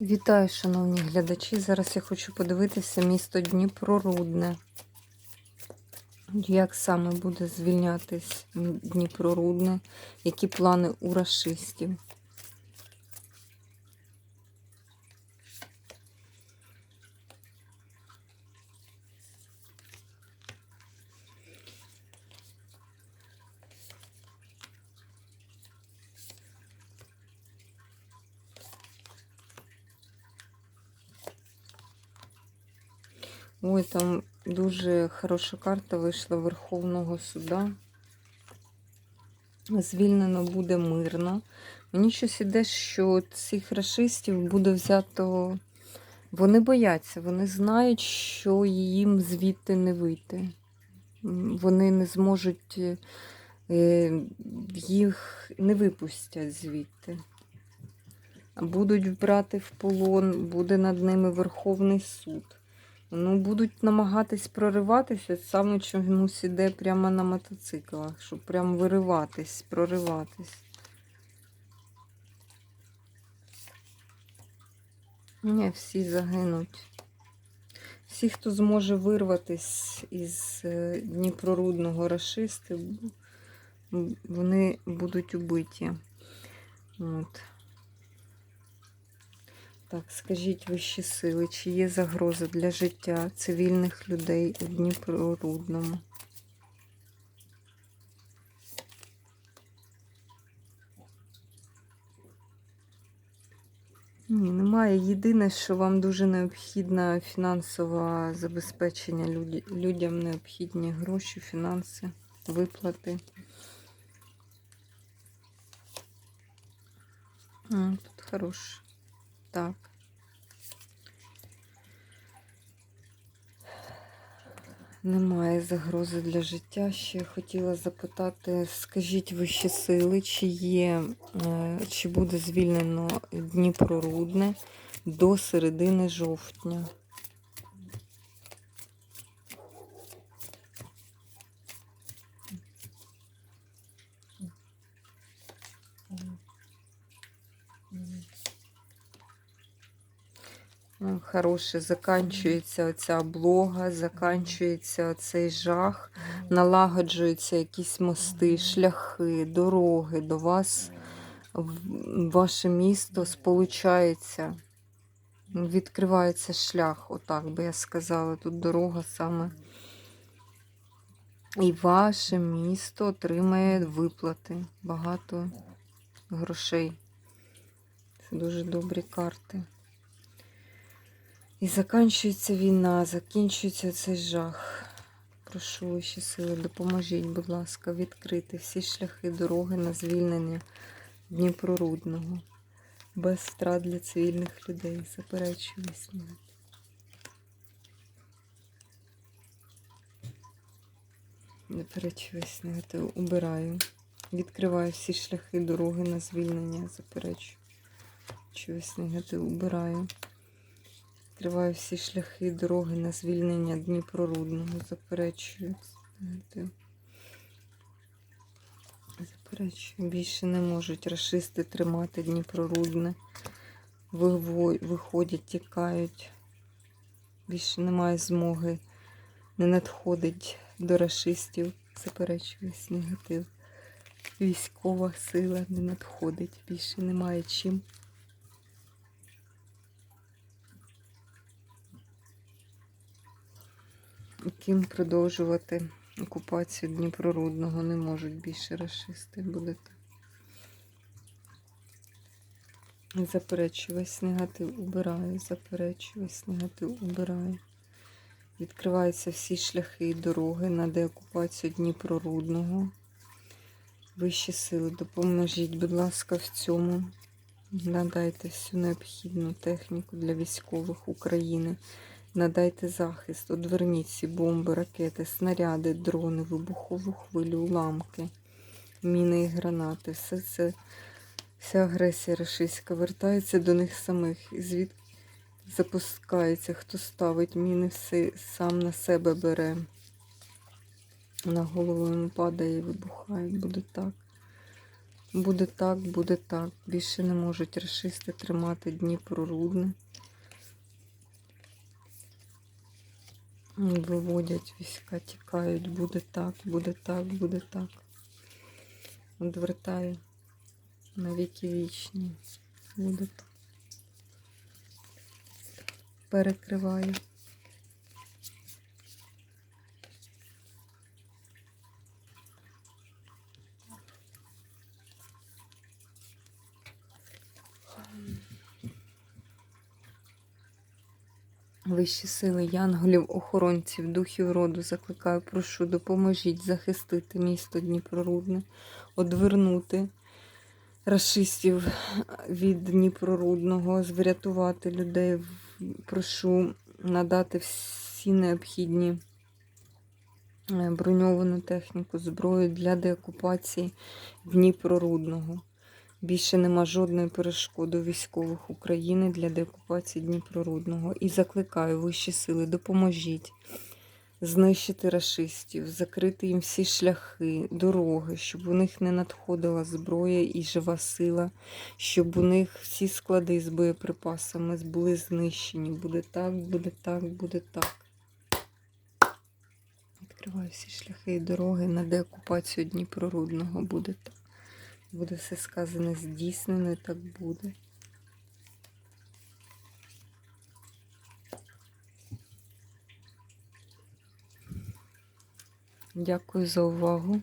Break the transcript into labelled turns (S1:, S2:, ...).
S1: Вітаю, шановні глядачі. Зараз я хочу подивитися місто Дніпрорудне. Як саме буде звільнятись Дніпрорудне, які плани у рашистів. Ой, там дуже хороша карта вийшла Верховного суда. Звільнено буде мирно. Мені щось іде, що цих расистів буде взято. Вони бояться, вони знають, що їм звідти не вийти. Вони не зможуть, е, їх не випустять звідти. Будуть брати в полон, буде над ними Верховний суд. Ну, будуть намагатись прориватися, саме чомусь іде прямо на мотоциклах, щоб прям вириватись, прориватись. Ні, всі загинуть. Всі, хто зможе вирватись із е, Дніпрорудного м, вони будуть убиті. От. Так, скажіть вищі сили, чи є загроза для життя цивільних людей у Дніпрорудному? Ні, немає. Єдине, що вам дуже необхідне фінансове забезпечення. Людям необхідні гроші, фінанси, виплати. Тут хороше. Так. Немає загрози для життя. Ще хотіла запитати, скажіть вищі сили, чи є, е, чи буде звільнено Дніпро Рудне до середини жовтня? Хороше, заканчується оця облога, заканчується цей жах, налагоджуються якісь мости, шляхи, дороги до вас, ваше місто сполучається, відкривається шлях, отак би я сказала. Тут дорога саме. І ваше місто отримає виплати, багато грошей. Це дуже добрі карти. І закінчується війна, закінчується цей жах. Прошу вищі сили, допоможіть, будь ласка, відкрити всі шляхи дороги на звільнення Дніпрорудного. Без втрат для цивільних людей. Заперечую сніг. Заперечую сніг. Убираю. Відкриваю всі шляхи дороги на звільнення. Заперечую. Чогось негатив убираю. Відкриваю всі шляхи дороги на звільнення Дніпрорудного. Заперечую. Заперечую. Більше не можуть рашисти тримати Дніпрорудне. Виходять, тікають. Більше немає змоги. Не надходить до рашистів. Заперечую весь негатив. Військова сила не надходить. Більше немає чим. Ким продовжувати окупацію Дніпрорудного не можуть більше расисти будете. Заперечую весь негатив убираю, заперечую негатив убираю. Відкриваються всі шляхи і дороги на деокупацію Дніпрорудного. Вищі сили, допоможіть, будь ласка, в цьому. Надайте всю необхідну техніку для військових України. Надайте захист, одверніть всі бомби, ракети, снаряди, дрони, вибухову хвилю, уламки, міни і гранати. Все це, вся агресія рашистська вертається до них самих. І звідки запускається, хто ставить міни, все сам на себе бере. На голову йому падає і вибухає. Буде так. Буде так, буде так. Більше не можуть расисти тримати Дніпро Рудне. Виводять війська, тікають. Буде так, буде так, буде так. Одвертаю на віки вічні. Буде так. Перекриваю. Вищі сили, янголів, охоронців, духів роду закликаю, прошу, допоможіть захистити місто Дніпрорудне, одвернути расистів від Дніпрорудного, врятувати людей. Прошу надати всі необхідні е, броньовану техніку, зброю для деокупації Дніпрорудного. Більше нема жодної перешкоди військових України для деокупації Дніпрорудного. І закликаю вищі сили, допоможіть знищити рашистів, закрити їм всі шляхи, дороги, щоб у них не надходила зброя і жива сила, щоб у них всі склади з боєприпасами були знищені. Буде так, буде так, буде так. Відкриваю всі шляхи і дороги на деокупацію Дніпрорудного. Буде так. Буде все сказане здійснено, і так буде. Дякую за увагу.